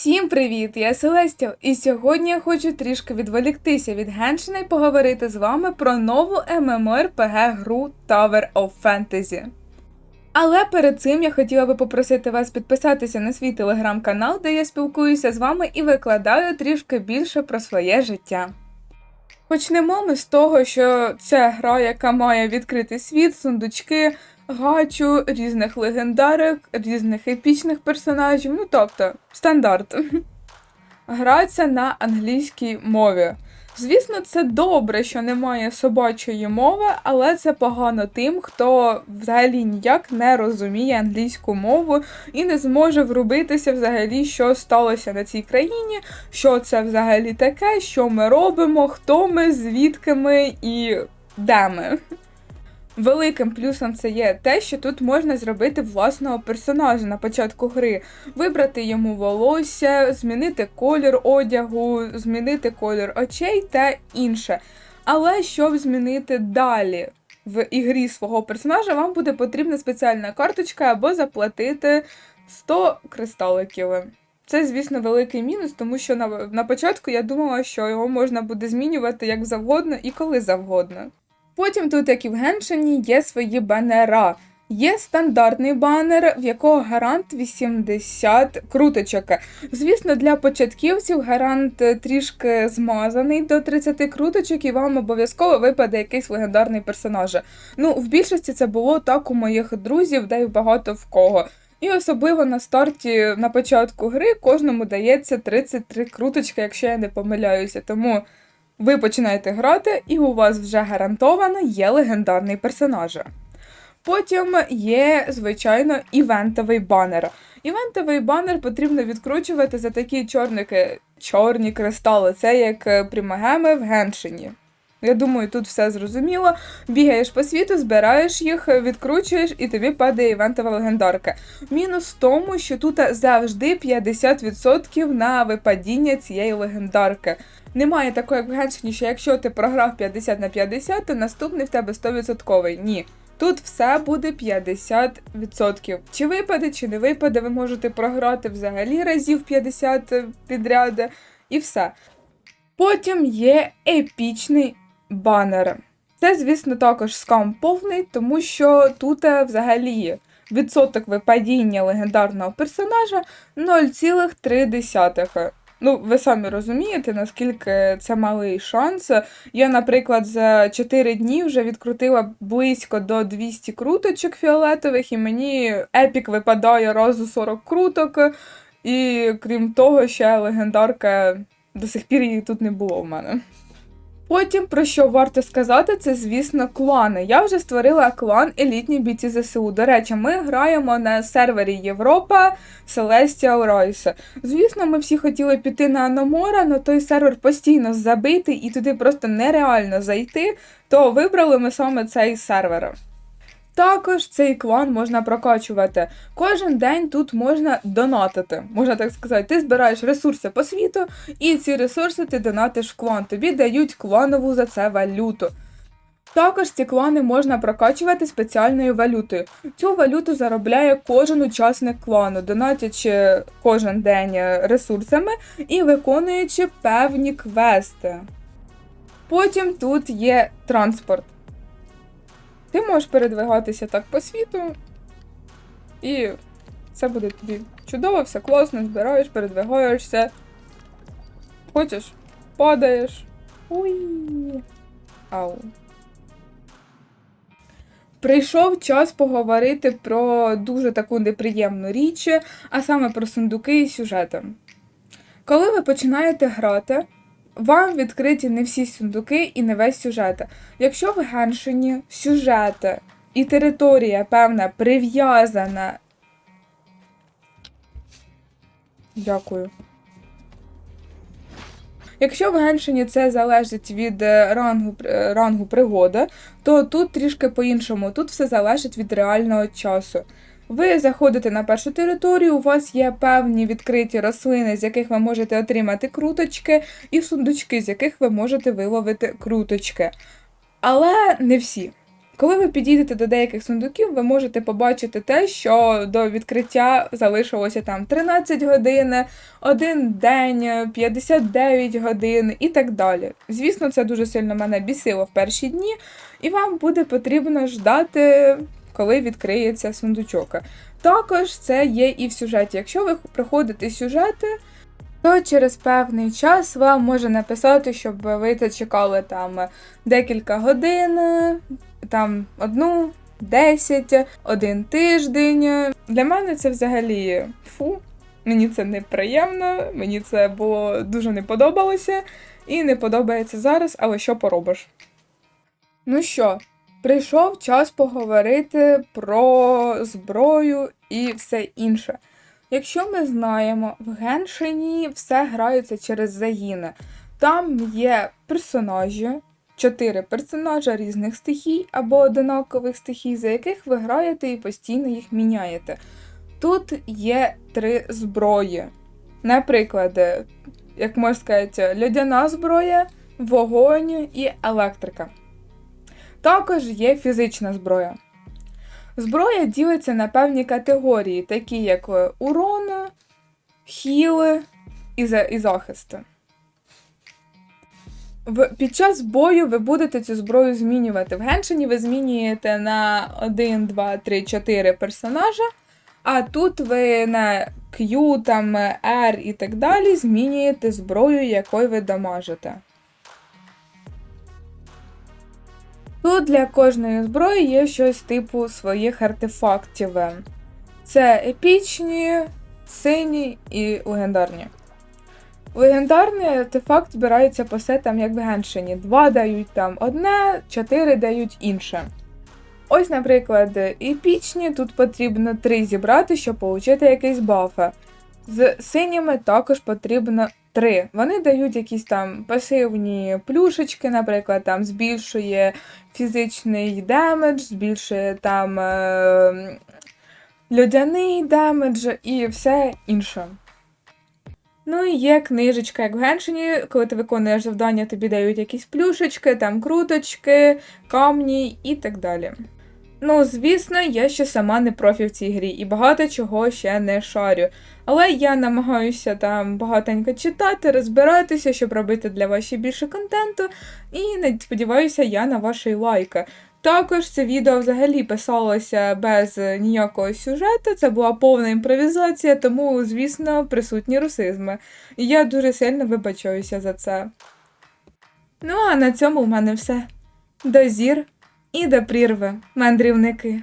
Всім привіт! Я Селестя, і сьогодні я хочу трішки відволіктися від Геншина і поговорити з вами про нову MMORPG гру Tower of Fantasy. Але перед цим я хотіла би попросити вас підписатися на свій телеграм-канал, де я спілкуюся з вами і викладаю трішки більше про своє життя. Почнемо ми з того, що це гра, яка має відкритий світ, сундучки, гачу, різних легендарок, різних епічних персонажів, ну тобто стандарт. Грається на англійській мові. Звісно, це добре, що немає собачої мови, але це погано тим, хто взагалі ніяк не розуміє англійську мову і не зможе врубитися взагалі, що сталося на цій країні, що це взагалі таке, що ми робимо, хто ми, звідки ми і де ми. Великим плюсом це є те, що тут можна зробити власного персонажа на початку гри, вибрати йому волосся, змінити колір одягу, змінити колір очей та інше. Але щоб змінити далі в ігрі свого персонажа, вам буде потрібна спеціальна карточка або заплатити 100 кристаликів. Це, звісно, великий мінус, тому що на, на початку я думала, що його можна буде змінювати як завгодно і коли завгодно. Потім тут, як і в Геншині, є свої банера. Є стандартний банер, в якого гарант 80 круточок. Звісно, для початківців гарант е, трішки змазаний до 30 круточок, і вам обов'язково випаде якийсь легендарний персонаж. Ну, в більшості це було так у моїх друзів, де й багато в кого. І особливо на старті, на початку гри, кожному дається 33 круточки, якщо я не помиляюся. Тому ви починаєте грати, і у вас вже гарантовано є легендарний персонаж. Потім є, звичайно, івентовий банер. Івентовий банер потрібно відкручувати за такі чорники, чорні кристали. Це як е, примагеми в геншині. Я думаю, тут все зрозуміло. Бігаєш по світу, збираєш їх, відкручуєш, і тобі падає івентова легендарка. Мінус в тому, що тут завжди 50% на випадіння цієї легендарки. Немає такої, Геншині, що якщо ти програв 50 на 50, то наступний в тебе 100%. Ні. Тут все буде 50%. Чи випаде, чи не випаде, ви можете програти взагалі разів 50 підряд, і все. Потім є епічний банер. Це, звісно, також скам повний, тому що тут е, взагалі відсоток випадіння легендарного персонажа 0,3. Ну, ви самі розумієте, наскільки це малий шанс. Я, наприклад, за 4 дні вже відкрутила близько до 200 круточок фіолетових, і мені епік випадає разу 40 круток. І крім того, ще легендарка до сих пір її тут не було в мене. Потім, про що варто сказати, це, звісно, клани. Я вже створила клан елітні бійці ЗСУ. До речі, ми граємо на сервері Європа Celestial Royce. Звісно, ми всі хотіли піти на Аномора, але той сервер постійно забитий і туди просто нереально зайти, то вибрали ми саме цей сервер. Також цей клан можна прокачувати. Кожен день тут можна донатити. Можна так сказати, ти збираєш ресурси по світу, і ці ресурси ти донатиш в клан. Тобі дають кланову за це валюту. Також ці клани можна прокачувати спеціальною валютою. Цю валюту заробляє кожен учасник клану, донатячи кожен день ресурсами і виконуючи певні квести. Потім тут є транспорт. Ти можеш передвигатися так по світу, і це буде тобі чудово, все класно, збираєш, передвигаєшся. Хочеш, падаєш. Уй. Ау. Прийшов час поговорити про дуже таку неприємну річ, а саме про сундуки і сюжети. Коли ви починаєте грати, вам відкриті не всі сундуки і не весь сюжет. Якщо в Геншині сюжет і територія певна прив'язана. Дякую. Якщо в Геншині це залежить від е, рангу е, рангу пригоди, то тут трішки по-іншому. Тут все залежить від реального часу. Ви заходите на першу територію, у вас є певні відкриті рослини, з яких ви можете отримати круточки, і сундучки, з яких ви можете виловити круточки. Але не всі. Коли ви підійдете до деяких сундуків, ви можете побачити те, що до відкриття залишилося там 13 годин, один день, 59 годин і так далі. Звісно, це дуже сильно мене бісило в перші дні, і вам буде потрібно ждати, коли відкриється сундучок. Також це є і в сюжеті. Якщо ви проходите сюжети, то через певний час вам може написати, щоб ви це чекали там декілька годин, там одну, десять, один тиждень. Для мене це взагалі фу. Мені це неприємно, мені це було дуже не подобалося і не подобається зараз, але що поробиш? Ну що, прийшов час поговорити про зброю і все інше. Якщо ми знаємо, в Геншині все грається через загіни. Там є персонажі, чотири персонажа різних стихій або одинакових стихій, за яких ви граєте і постійно їх міняєте. Тут є три зброї. Наприклад, як можна сказати, льодяна зброя, вогонь і електрика. Також є фізична зброя. Зброя ділиться на певні категорії, такі як е, урон, хіли і, за- і захист. В, під час бою ви будете цю зброю змінювати. В Геншині ви змінюєте на 1, 2, 3, 4 персонажа, а тут ви на Q, там, R і так далі змінюєте зброю, якою ви дамажите. Тут для кожної зброї є щось типу своїх артефактів. Це епічні, сині і легендарні. Легендарний артефакт збирається по сетам, як в Геншині. Два дають там одне, чотири дають інше. Ось, наприклад, епічні тут потрібно три зібрати, щоб отримати якийсь баф. З синіми також потрібно три. Вони дають якісь там пасивні плюшечки, наприклад, там збільшує фізичний демедж, збільшує там е, льодяний демедж і все інше. Ну і є книжечка, як в Геншині, коли ти виконуєш завдання, тобі дають якісь плюшечки, там круточки, камні і так далі. Ну, звісно, я ще сама не профі в цій грі і багато чого ще не шарю. Але я намагаюся там багатенько читати, розбиратися, щоб робити для вас ще більше контенту. І сподіваюся, я на ваші лайки. Також це відео взагалі писалося без ніякого сюжету, це була повна імпровізація, тому, звісно, присутні русизми. І я дуже сильно вибачаюся за це. Ну а на цьому в мене все. До зір і до прірви, мандрівники.